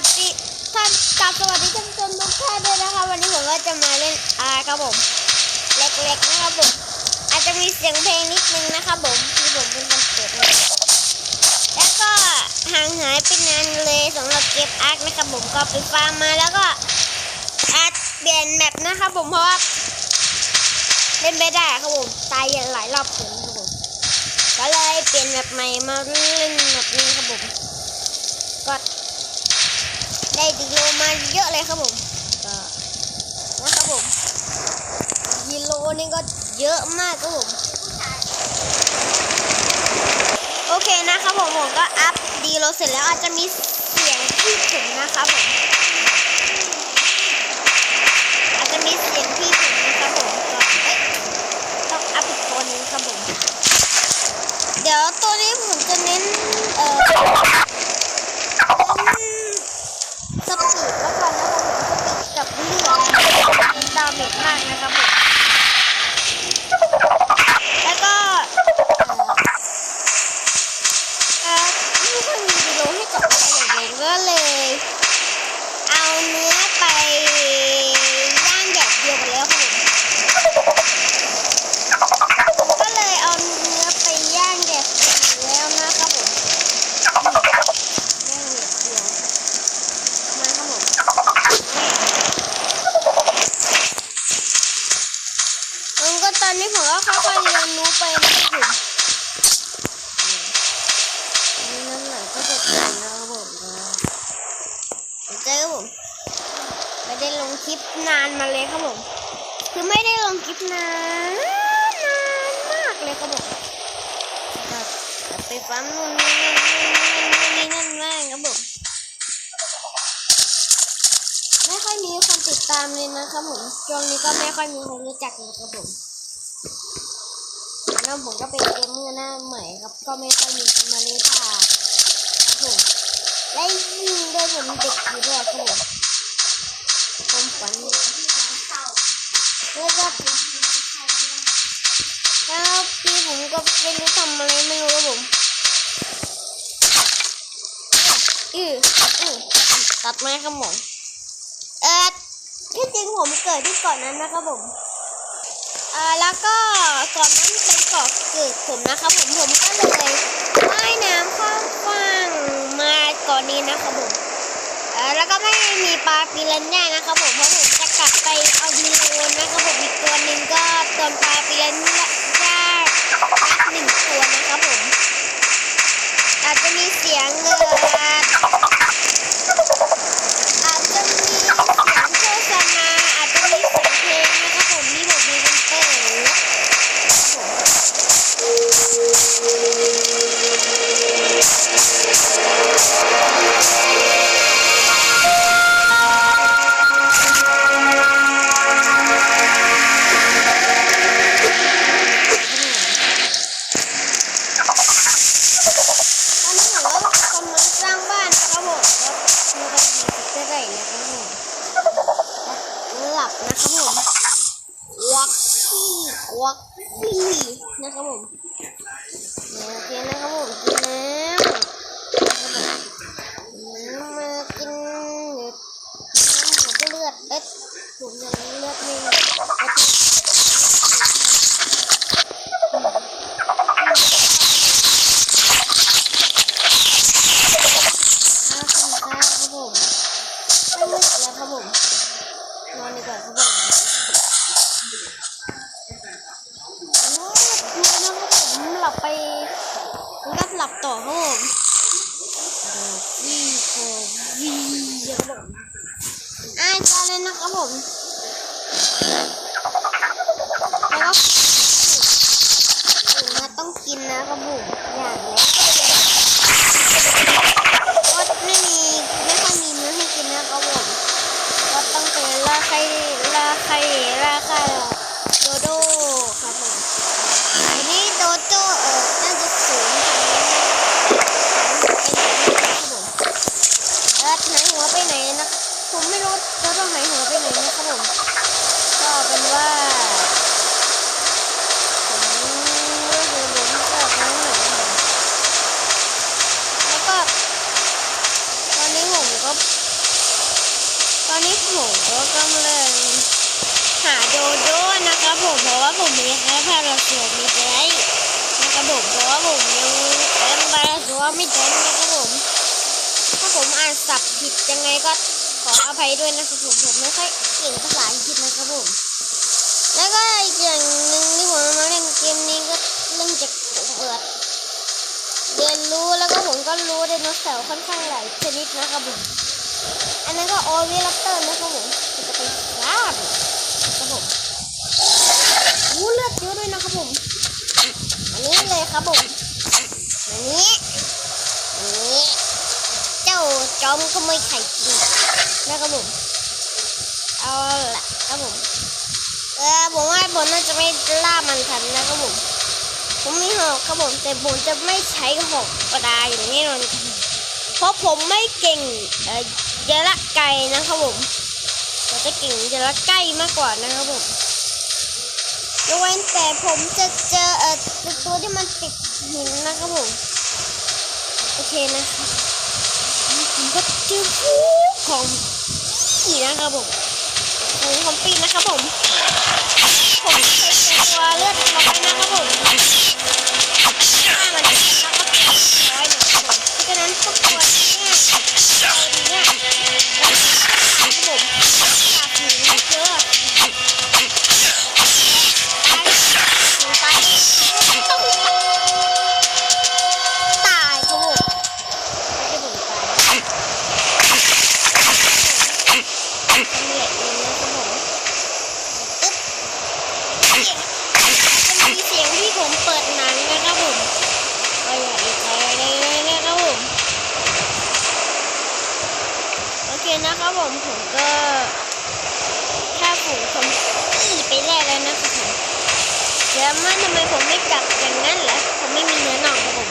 วัสดีท่านกับสวัสดีท่านผู้ชมทุกท่านด้วยนะคะ วันนี้ผมก็จะมาเล่นอาร์ครับผมเล็กๆนะครับผมอาจจะมีเสียงเพลงนิดนึงนะครับผมที่ผมเป็นคนเปิดแล้วก็ห่างหายไปนานเลยสำหรับเก็บอาร์คนะครับผมก็ไปฟาร์มมาแล้วก็อาจเปลี่ยนแมปนะครับผมเพราะว่าเล่นไม่ได้ครับผมตายหลายรอบถึงครับผมก็เลยเปลี่ยนแบบใหม่มาเล่นแบบนี้ครับผมก็ ได้ดีโลมาเยอะเลยครับผมก็นะครับผมกิโลนี่ก็เยอะมากครับผม โอเคนะครับผมผมก็อัพดีโลเสร็จแล้วอาจจะมีเสียงที่ถึงนะครับผม อาจจะมีเสียงที่ถึงนะครับผมก็เอ๊ะต้องอัพอีกตัวหนึงครับผม เดี๋ยวตัวนี้ผมจะเน้น เอ่อเน้นสปีดแล้วกันนะครับผมสปีดกับเลือดเน้นดาเมจมากนะครับผม แล้วก็เอ่อเอ่อไม่ค่อยมีวิดีโอให้จบอะไรอย่างเงี้ยก็เลย เอาเนื้อไปย่างแดดเดียวกันแล้วครับผม ก็เลยเอาเนื้อไปย่างแดดเดียวแล้วนะครับผมย่างแดดเดียวมาครับผมผมก็ตอนนี้ผมก็ค่อยๆเรียนรู้ไปนะครับผมนั่นแหละก็จะเป็นนะครับผมเจอครับผม ไม่ได้ลงคลิป นานมาเลยครับผม คือไม่ได้ลงคลิปนานนานมากเลยครับผมก็ไปฟังนู่นนี่นั่นนู่นนี่นั่นมากครับผมไม่ค่อยมีคนติดตามเลยนะครับผมช่วงนี้ก็ไม่ค่อยมีคนรู้จักนะครับผมแล้วผมก็เป็นเกมเมอร์หน้าใหม่ครับ ก็ไม่ค่อยมีคนมารู้จักครับผมและยิ่งด้วยผมเด็กอยู่ด้วยครับผม ความฝันแล้วก็แล้วพี่ผมก็ไม่รู้ทำอะไรไม่รู้ครับผมอืออือตัดไม้ครับผมเออที่จริงผมเกิดที่เกาะนั้นนะครับผมเอ่อแล้วก็เก่อนนั้นเป็นเกาะเกิดผมนะครับผมผมก็เลยว่ายน้ำข้ามฝั่งมาเกาะนี้นะครับผม ไม่มีปลาปิรันย่านะครับผมเพราะผมจะกลับไปเอาดีโลนะครับผมอีกตัวหนึ่งก็ตอนปลาปิรันย่าอีกหนึ่งตัวนะครับผมอาจจะมีเสียงเออ วกขี้นะครับผมโอเคนะครับผมกินน้ำนะครับผมมากินน้ำผมก็เลือดเอ็ดผมยังเลือดไม่หมดเอ็ดข้าวกินข้าวครับผมไม่มืดแล้วครับผมนอนดีกว่าครับผมโอ้ยนะครับผมหลับไปมันก็หลับต่อครับผมวีโฟวี ครับผมอ่าจาเลยนะครับผมแล้วก็ตื่นมาต้องกินนะครับผมอย่างแรก ก็ไม่มีไม่ค่อยมีเนื้อให้กินนะครับผมก็ต้องเป็นลาไข่ลาไข่ลาไข่โดโดครับผมอันนี้โดโดเออน่าจะสูงครับผมเออหายหัวไปไหนนะผมไม่รู้โดโดหายหัวไปไหนนะครับผมก็เป็นว่าผมไม่รู้ผมก็น้องหน่อยนะครับแล้วก็ ตอนนี้ผมก็ อนนี้ ผมก็กำลังหาโดโด้นะครับผมเพราะว่าผมมีแค่พาราเซียมีใจนะครับผมเพราะว่าผมยังเอ็มบาราซัวไม่เต็มนะครับผมถ้าผมอ่านสับผิดยังไงก็ขออภัยด้วยนะครับผมผมไม่ค่อยเก่งภาษาอังกฤษนะครับผม แล้วก็อีกอย่างหนึ่งที่ผมมาเล่นเกมนี้ก็เรื่องจากผมเปิดเรียนรู้แล้วก็ผมก็รู้ไดโนเสาร์ค่อนข้างหลายชนิดนะครับผม อันนั้นก็โอเวอร์ลัปเตอร์นะครับผมมันจะเป็นกล้ามครับผมอู้เลือดเยอะด้วยนะครับผมอันนี้เลยครับผมอันนี้อันนี้ เจ้าจอมขโมยไข่จริงนะครับผมเอาละครับผมเออผมว่าผมน่าจะไม่ล่ามันทันนะครับผมผมมีหอกครับผมแต่ผมจะไม่ใช้หอกกระดาอย่างแน่นอนเพราะผมไม่เก่งเออ ยะละไก่นะครับผมผมจะก่งยะละใกล้มากกว่านะครับผมยกเว้นแต่ผมจะเจอเออตัวที่มันติดหินนะครับผมโอเคนะครับผมก็เจอฟูของผีนะครับผมของของปีนะครับผมผมใช้ตัวเลือดน้อยนะครับผม นะครับผมผมก็ถ้าผมผมหนีไปแรกแล้วนะครับผมเดี๋ยวมันทำไมผมไม่กลับอย่างนั้นเหรอผมไม่มีเนื้อหนองครับผม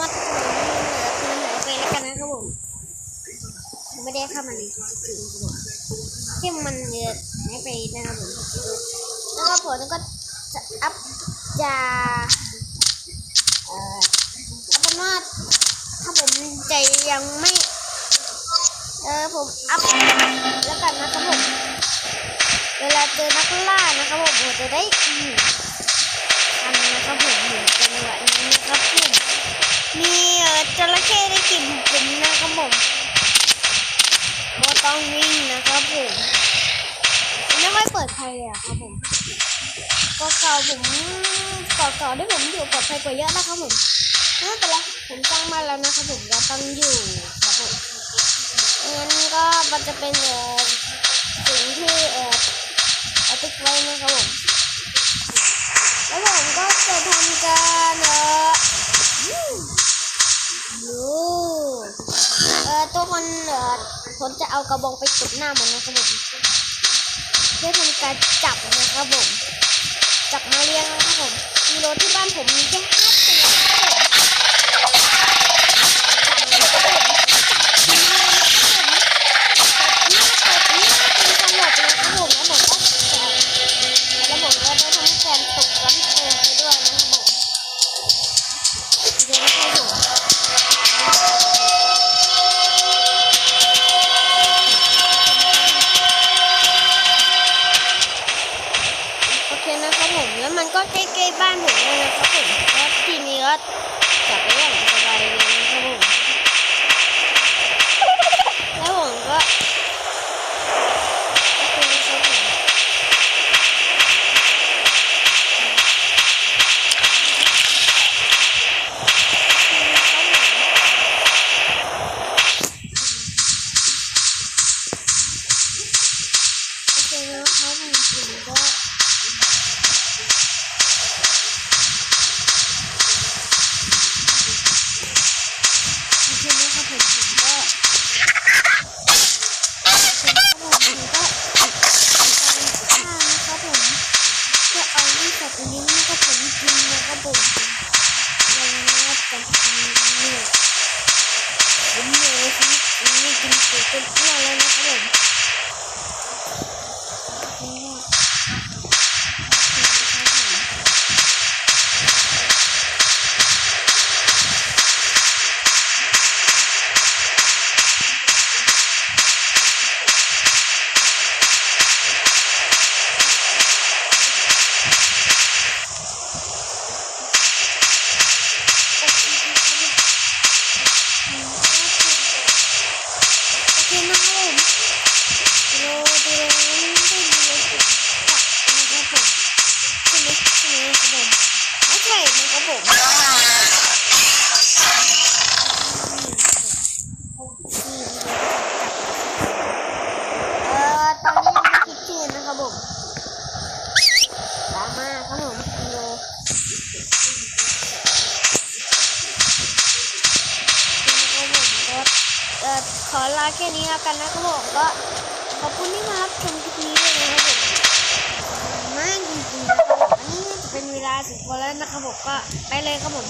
ว่าตัวนี้เหลือตัวเหลือไปแล้วกันนะครับผมไม่ได้เข้ามาในจริงๆครับผมที่มันเยอะให้ไปนะครับผมแล้วก็ผมก็จะอัพจะเอ่อเอาเป็นว่าถ้าผมใจยังไม่เออผมอัพแล้วกันนะครับผมเวลาเจอนักล่านะครับผมผมจะได้ทันนะครับผมเหมือนจังหวะนี้นะครับผม มีจระเข้ได้กลิ่นผมนะครับผมโบต้องวิ่งนะครับผมไม่ค่อยเปิดภัยเลยอะครับผมก็เก่าผมเก่าๆที่ผมอยู่ปลอดภัยกว่าเยอะนะครับผมไม่เป็นไรผมสร้งมาแล้วนะครับผมเราต้องอยู่ครับผมงั้นก็มันจะเป็นเอ่อสิ่งที่เอ่อเอาติ๊กไว้นะครับผมแล้วผมก็จะทำการเอ่อ เอ่อตัวคนเออผมจะเอากระบองไปจุดหน้ามันนะครับผมเพื่อทำการจับนะครับผมจับมาเลี้ยงนะครับผมมีรถที่บ้านผมมีแค่ แค่นี้แล้วกันนะครับผมก็ขอบคุณที่มารับชมคลิปนี้ด้วยนะครับผมมากจริงๆอันนี้เป็นเวลาถึงพอแล้วนะครับผมก็ไปเลยครับผม